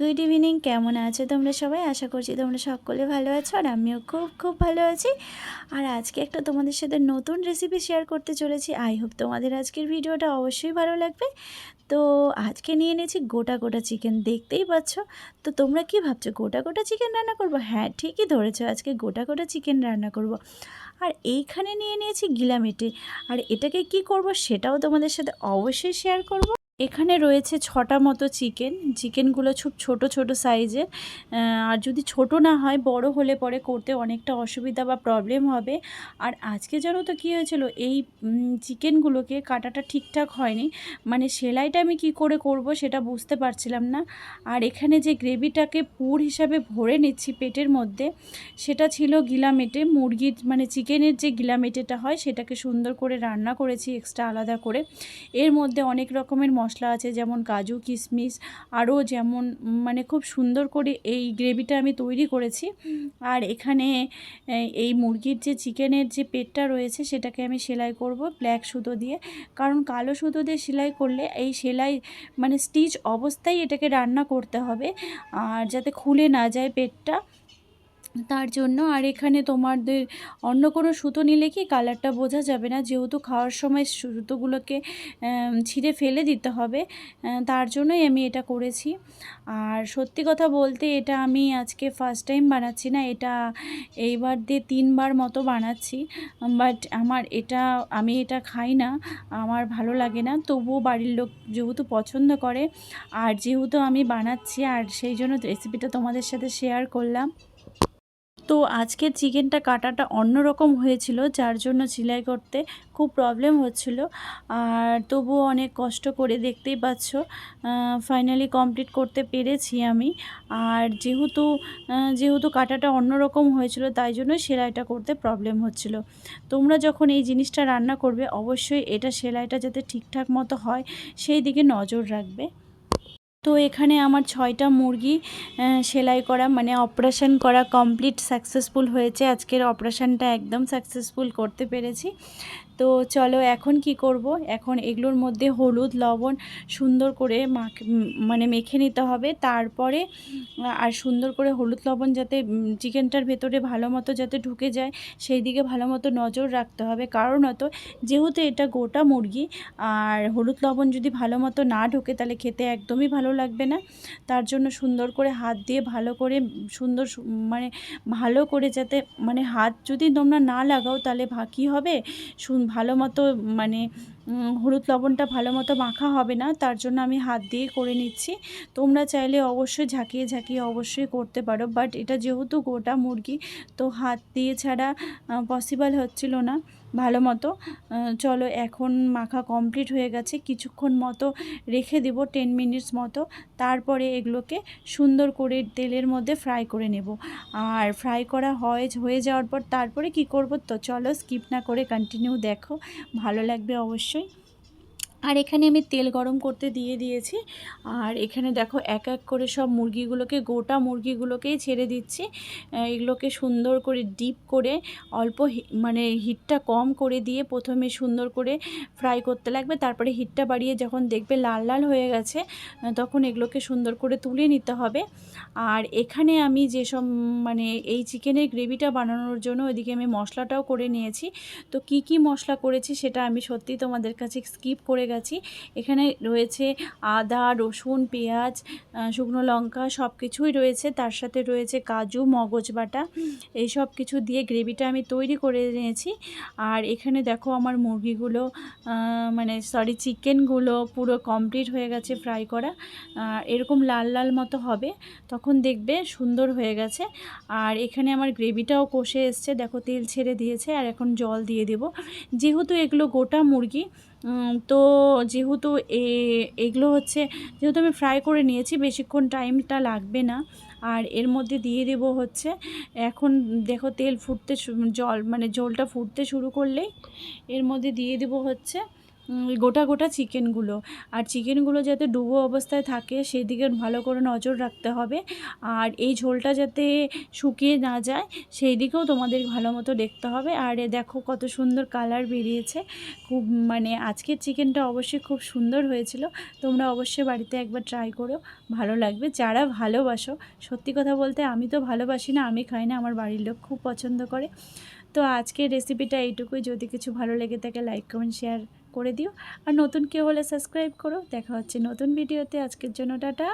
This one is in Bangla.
গুড ইভিনিং কেমন আছো তোমরা সবাই? আশা করছি তোমরা সকলে ভালো আছো আর আমিও খুব খুব ভালো আছি। আর আজকে একটা তোমাদের সাথে নতুন রেসিপি শেয়ার করতে চলেছি। আই হোপ তোমাদের আজকের ভিডিওটা অবশ্যই ভালো লাগবে। তো আজকে নিয়ে নিয়েছি গোটা গোটা চিকেন দেখতেই পাচ্ছ। তো তোমরা কি ভাবছ, গোটা গোটা চিকেন রান্না করব? হ্যাঁ ঠিকই ধরেছো, আজকে গোটা গোটা চিকেন রান্না করব। আর এইখানে নিয়ে নিয়েছি গিলামেটে। আর এটাকে কি করব সেটাও তোমাদের সাথে অবশ্যই শেয়ার করব। এখানে রয়েছে ছটা মতো চিকেন। চিকেনগুলো খুব ছোট ছোট সাইজের। আর যদি ছোট না হয়, বড় হলে পরে করতে অনেকটা অসুবিধা বা প্রবলেম হবে। আর আজকে জানো তো কী হয়েছিল? এই চিকেনগুলোকে কাটাটা ঠিকঠাক হয়নি। মানে সেলাইটা আমি কি করে করব সেটা বুঝতে পারছিলাম না। আর এখানে যে গ্রেভিটাকে পুর হিসাবে ভরে নিচ্ছি পেটের মধ্যে, সেটা ছিল গিলামেটে। মুরগির মানে চিকেনের যে গিলামেটেটা হয়, সেটাকে সুন্দর করে রান্না করেছি এক্সট্রা আলাদা করে। এর মধ্যে অনেক রকমের মশলা আছে, যেমন কাজু, কিশমিশ, আরও যেমন মানে খুব সুন্দর করে এই গ্রেভিটা আমি তৈরি করেছি। আর এখানে এই মুরগির যে চিকেনের যে পেটটা রয়েছে, সেটাকে আমি সেলাই করব ব্ল্যাক সুতো দিয়ে। কারণ কালো সুতো দিয়ে সেলাই করলে এই সেলাই মানে স্টিচ অবস্থায় এটাকে রান্না করতে হবে। আর যাতে খুলে না যায় পেটটা তার জন্য। আর এখানে তোমাদের অন্য কোনো সুতো নিলে কি কালারটা বোঝা যাবে না? যেহেতু খাওয়ার সময় সুতোগুলোকে ছিঁড়ে ফেলে দিতে হবে তার জন্যই আমি এটা করেছি। আর সত্যি কথা বলতে এটা আমি আজকে ফার্স্ট টাইম বানাচ্ছি না, এটা এইবার দিয়ে তিনবার মতো বানাচ্ছি। বাট আমার এটা, আমি এটা খাই না, আমার ভালো লাগে না। তবুও বাড়ির লোক যেহেতু পছন্দ করে, আর যেহেতু আমি বানাচ্ছি, আর সেই জন্য রেসিপিটা তোমাদের সাথে শেয়ার করলাম। তো আজকের চিকেনটা কাটাটা অন্যরকম হয়েছিল, যার জন্য সেলাই করতে খুব প্রবলেম হচ্ছিল। আর তবুও অনেক কষ্ট করে দেখতেই পাচ্ছ ফাইনালি কমপ্লিট করতে পেরেছি আমি। আর যেহেতু যেহেতু কাটাটা অন্যরকম হয়েছিল, তাই জন্য সেলাইটা করতে প্রবলেম হচ্ছিল। তোমরা যখন এই জিনিসটা রান্না করবে, অবশ্যই এটা সেলাইটা যাতে ঠিকঠাক মতো হয়, সেই দিকে নজর রাখবে। তো এখানে আমার ছয়টা মুরগি সেলাই করা মানে অপারেশন করা কমপ্লিট সাকসেসফুল হয়েছে। আজকের অপারেশনটা একদম সাকসেসফুল করতে পেরেছি। তো চলো এখন কি করব? এখন এগুলোর মধ্যে হলুদ, লবণ সুন্দর করে মানে মেখে নিতে হবে। তারপরে আর সুন্দর করে হলুদ, লবণ যাতে চিকেনটার ভেতরে ভালো মতো যাতে ঢুকে যায়, সেই দিকে ভালো মতো নজর রাখতে হবে। কারণ অত যেহেতু এটা গোটা মুরগি, আর হলুদ, লবণ যদি ভালো মতো না ঢোকে, তাহলে খেতে একদমই ভালো লাগবে না। তার জন্য সুন্দর করে হাত দিয়ে ভালো করে সুন্দর মানে ভালো করে যাতে মানে হাত যদি তোমরা না লাগাও তাহলে কী হবে? ভালো মতো মানে হলুদ লবণটা ভালো মতো মাখা হবে না। তার জন্য আমি হাত দিয়ে করে নিচ্ছি। তোমরা চাইলে অবশ্যই ঝাঁকিয়ে ঝাঁকিয়ে অবশ্যই করতে পারো। বাট এটা যেহেতু গোটা মুরগি, তো হাত দিয়ে ছাড়া পসিবল হচ্ছিল না। ভালো মতো। চলো এখন মাখা কমপ্লিট হয়ে গেছে। কিছুক্ষণ মতো রেখে দেব টেন মিনিটস মতো। তারপরে এগুলোকে সুন্দর করে তেলের মধ্যে ফ্রাই করে নেব। আর ফ্রাই করা হয়, হয়ে যাওয়ার পর তারপরে কি করব তো? চলো স্কিপ না করে কন্টিনিউ দেখো। ভালো লাগবে অবশ্যই। আর এখানে আমি তেল গরম করতে দিয়ে দিয়েছি। আর এখানে দেখো এক এক করে সব মুরগিগুলোকে, গোটা মুরগিগুলোকেই ছেড়ে দিচ্ছি। এগুলোকে সুন্দর করে ডিপ করে, অল্প মানে হিটটা কম করে দিয়ে প্রথমে সুন্দর করে ফ্রাই করতে লাগবে। তারপরে হিটটা বাড়িয়ে যখন দেখবে লাল লাল হয়ে গেছে তখন এগুলোকে সুন্দর করে তুলে নিতে হবে। আর এখানে আমি যেসব মানে এই চিকেনের গ্রেভিটা বানানোর জন্য ওইদিকে আমি মশলাটাও করে নিয়েছি। তো কি কি মশলা করেছি সেটা আমি সত্যি তোমাদের কাছে স্কিপ করে গেছি। এখানে রয়েছে আদা, রসুন, পেঁয়াজ শুকনো লঙ্কা সব কিছুই রয়েছে। তার সাথে রয়েছে কাজু, মগজ বাটা। এই সব কিছু দিয়ে গ্রেভিটা আমি তৈরি করে নিয়েছি। আর এখানে দেখো আমার মুরগিগুলো মানে সরি চিকেনগুলো পুরো কমপ্লিট হয়ে গেছে ফ্রাই করা। এরকম লাল লাল মতো হবে, তখন দেখবে সুন্দর হয়ে গেছে। আর এখানে আমার গ্রেভিটাও কষে এসছে। দেখো তেল ছেড়ে দিয়েছে আর এখন জল দিয়ে দেব। যেহেতু এগুলো গোটা মুরগি তো যেহেতু এগুলো হচ্ছে, যেহেতু আমি ফ্রাই করে নিয়েছি, বেশিক্ষণ টাইমটা লাগবে না। আর এর মধ্যে দিয়ে দেব হচ্ছে, এখন দেখো তেল ফুটতে জল মানে জলটা ফুটতে শুরু করলেই এর মধ্যে দিয়ে দেব হচ্ছে গোটা গোটা চিকেনগুলো। আর চিকেনগুলো যাতে ডুবো অবস্থায় থাকে, সেদিকে ভালো করে নজর রাখতে হবে। আর এই ঝোলটা যাতে শুকিয়ে না যায় সেই দিকেও তোমাদের ভালো মতো দেখতে হবে। আর দেখো কত সুন্দর কালার বেরিয়েছে। খুব মানে আজকের চিকেনটা অবশ্যই খুব সুন্দর হয়েছিল। তোমরা অবশ্যই বাড়িতে একবার ট্রাই করো, ভালো লাগবে। যারা ভালোবাসো, সত্যি কথা বলতে আমি তো ভালোবাসি না, আমি খাই না, আমার বাড়ির লোক খুব পছন্দ করে। তো আজকের রেসিপিটা এইটুকুই। যদি কিছু ভালো লেগে থাকে লাইক কমেন্ট শেয়ার করে দিও। আর নতুন কেউ হলে সাবস্ক্রাইব করো। দেখা হচ্ছে নতুন ভিডিওতে আজকের জন্য টাটা।